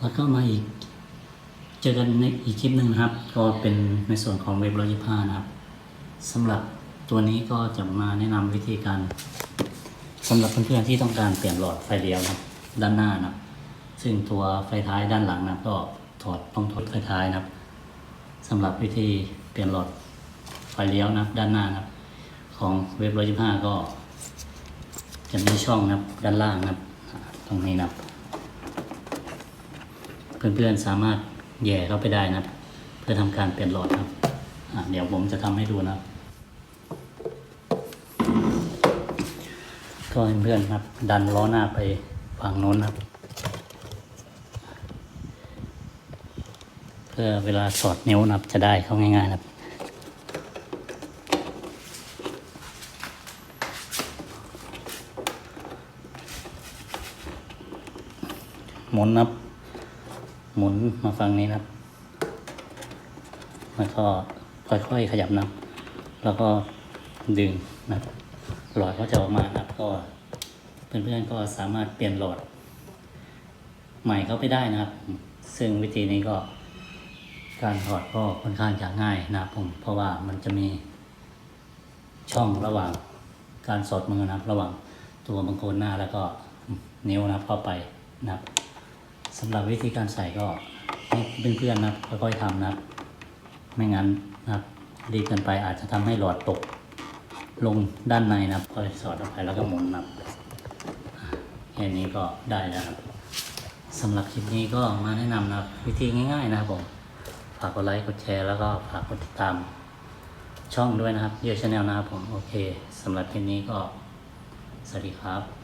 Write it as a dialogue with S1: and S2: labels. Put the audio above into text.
S1: แล้วก็มาอีก เจอกันในอีกคลิปหนึ่งนะครับ ก็เป็นในส่วนของเว็บร้อยยี่ห้านะครับสำหรับตัวนี้ก็จะมาแนะนำวิธีการสำหรับเพื่อนๆที่ต้องการเปลี่ยนหลอดไฟเลี้ยวนะด้านหน้านะซึ่งตัวไฟท้ายด้านหลังนะก็ถอดต้องถอดไฟท้ายนะครับสำหรับวิธีเปลี่ยนหลอดไฟเลี้ยวนะด้านหน้านะครับของเว็บร้อยยี่ห้าก็ จะมีช่องนะครับด้านล่างนะตรงนี้นะครับ เพื่อนๆสามารถแย่เข้าไปได้นะเพื่อทำการเปลี่ยนหลอดครับเดี๋ยวผมจะทำให้ดูนะครับก็เพื่อนๆครับ ดันล้อหน้าไปฝั่งโน้นครับ เพื่อเวลาสอดนิ้วนับจะได้เข้าง่ายๆครับหมุนนับ หมุนมาฝั่งนี้นะครับ แล้วก็ค่อยๆขยับนะแล้วก็ดึงนะครับหลอดก็จะออกมาครับก็เพื่อนๆก็สามารถเปลี่ยนหลอด ใหม่เข้าไปได้นะครับ ซึ่งวิธีนี้ก็การถอดก็ค่อนข้างจะง่ายนะครับผม เพราะว่ามันจะมีช่องระหว่างการสอดมือนะครับ ระหว่างตัวบังโคนหน้าแล้วก็นิ้วนะครับเข้าไปนะครับ สำหรับวิธีการใส่ก็ให้เพื่อนๆนะครับค่อยๆทำนะไม่งั้นนะครับดีเกินไปอาจจะทำให้หลอดตกลงด้านในนะครับค่อยสอดออกไปแล้วก็หมุนนะครับอ่าแค่นี้ก็ได้แล้วครับสำหรับคลิปนี้ก็มาแนะนำนะครับวิธีง่าย ๆ นะครับผมฝากกดไลค์กดแชร์แล้วก็ฝากกดติดตามช่องด้วยนะครับเยอะชาแนลนะครับผมโอเคสำหรับคลิปนี้ก็สวัสดีครับ